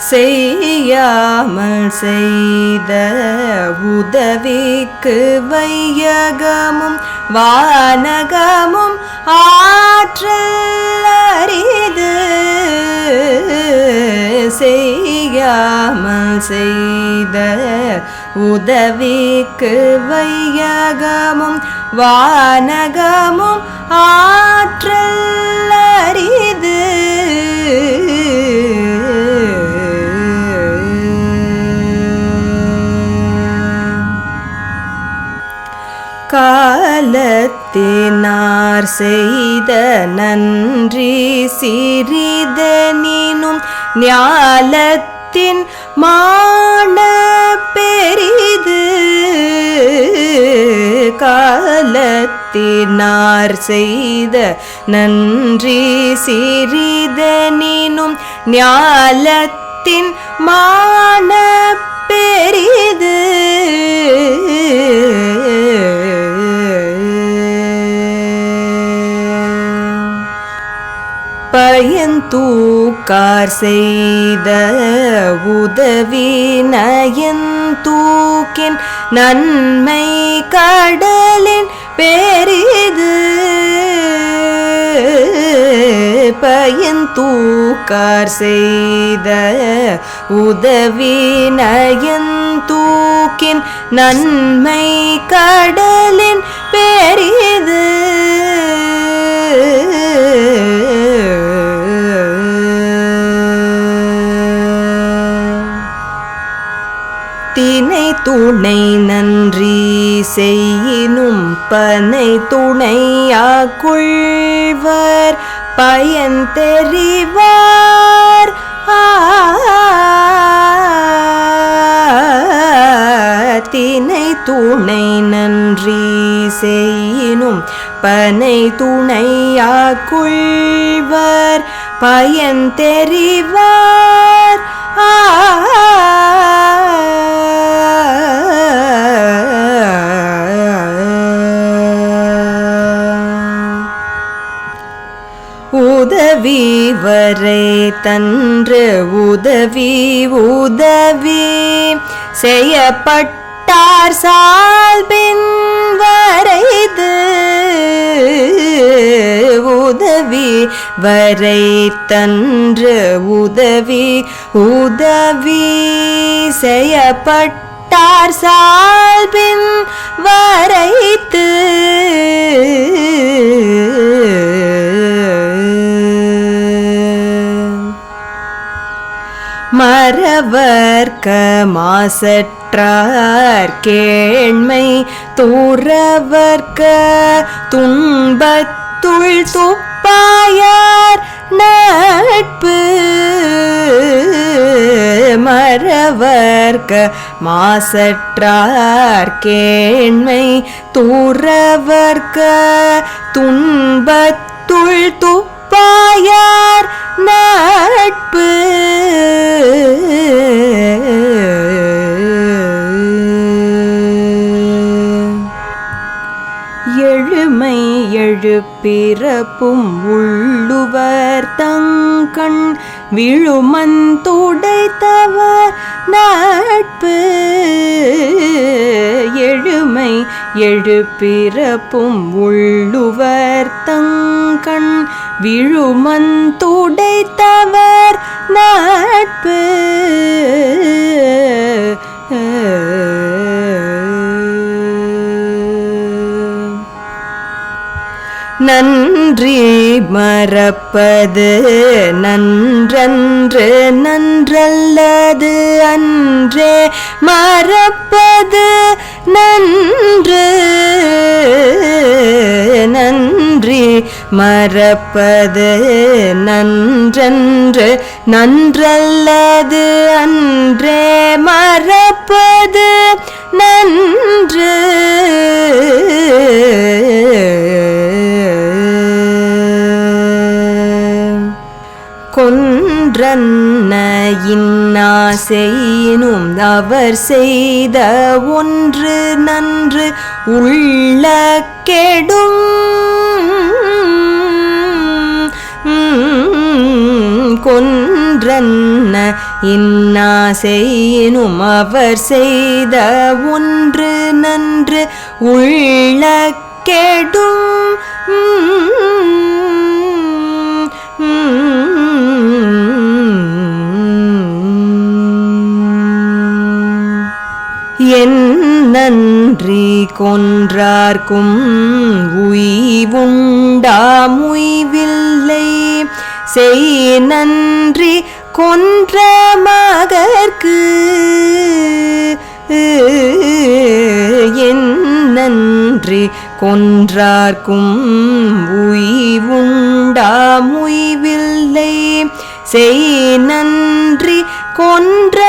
செய்யாமல் செய்த உதவிக்கு வையகமும் வானகமும் ஆற்றல் அறிது செய்யாமல் செய்த உதவிக்கு வையகமும் வானகமும் ஆற்றல் அறிது காலத்தினார் செய்த நன்றி சிறிதனினும் ஞாலத்தின் மான பெரிது. காலத்தினார் செய்த நன்றி சிறிதனினும் ஞாலத்தின் மான பெரிது. பயந்தூக்கார் செய்த உதவி நயந்தூக்கின் நன்மை கடலின் பேரிது. பயந்தூக்கார் செய்த உதவி நயந்தூக்கின் நன்மை கடலின் பேரிது. துணை நன்றி செய்யினும் பனை துணையாக்குள்வர் பயன் தெரிவார். தினை துணை நன்றி செய்யினும் பனை துணையாக்குள்வர் பயன் தெரிவார். ஆ உதவி வரை தன்று உதவி உதவி செய்யப்பட்டார் சால்பின் வரைது உதவி வரை தன்று உதவி உதவி செய்யப்பட்டார் சால்பின் வரைத்து மறவர்க்க மாசற்றார் கேண்மை தூரவர்க்க துன்பத்துள் துப்பாயார் நட்பு. மறவர்க்க மாசற்றார் கேண்மை தூரவர்க்க துன்பத்துள் பாயார் நட்பு. எழுமை எழுப்பிறப்பும் உள்ளுவர் தங்கண் விழுமன் துடைத்தவர் நட்பு. எழுமை எழுப்பிறப்பும் உள்ளுவர் தங்கண் விழுமந்துடைத்தவர் நட்பு. நன்றி மறப்பது நன்றன்று நன்றல்லது அன்றே. மறப்பது நன்று. மறப்பது நன்றன்று நன்றல்லது அன்றே மறப்பது நன்று. கொன்றன்ன இன்னா செய்யினும் அவர் செய்த ஒன்று நன்று உள்ள கெடும் கொன்றன்ன இன்னா செய்யினும் அவர் செய்த ஒன்று நன்று உள்ள கெடும். என் நன்றி கொன்றார்க்கும் உய்வுண்டாமுய்வில் செய் நன்றி கொன்ற மகர்க்கு என் நன்றி கொன்றார்க்கும் உய்வுண்டா முய்வில்லை. செய் நன்றி கொன்ற